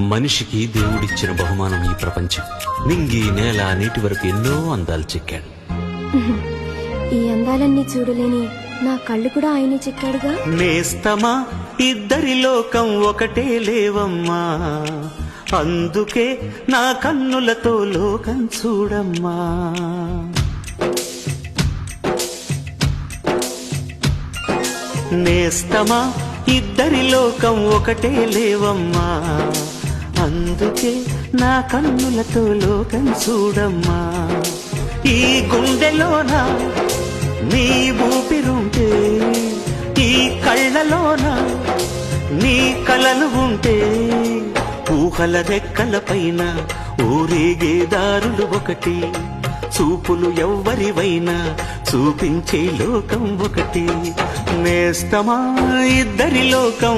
మనిషికి దేవుడిచ్చిన బహుమానం ఈ ప్రపంచం. నింగి నేల నీటి వరకు ఎన్నో అందాలు చెక్కాడు. ఈ అందాలన్నీ చూడలేని నా కళ్ళు కూడా ఆయనే చెక్కాడుగా? నేస్తమా? ఇద్దరి లోకం ఒకటే లేవమ్మా. అందుకే నా కన్నులతో లోకం చూడమ్మా. నేస్తమా? ఇద్దరి లోకం ఒకటే లేవమ్మా. అందుకే నా కన్నులతో లోకం చూడమ్మా. ఈ గుండెలోన నీ ఊపిరుంటే ఈ కళ్ళలోన నీ కలలు ఉంటే ఊహల రెక్కల పైన ఊరేగే దారులు ఒకటి చూపులు ఎవ్వరివైనా చూపించే లోకం ఒకటి. మేస్తమా ఇద్దరి లోకం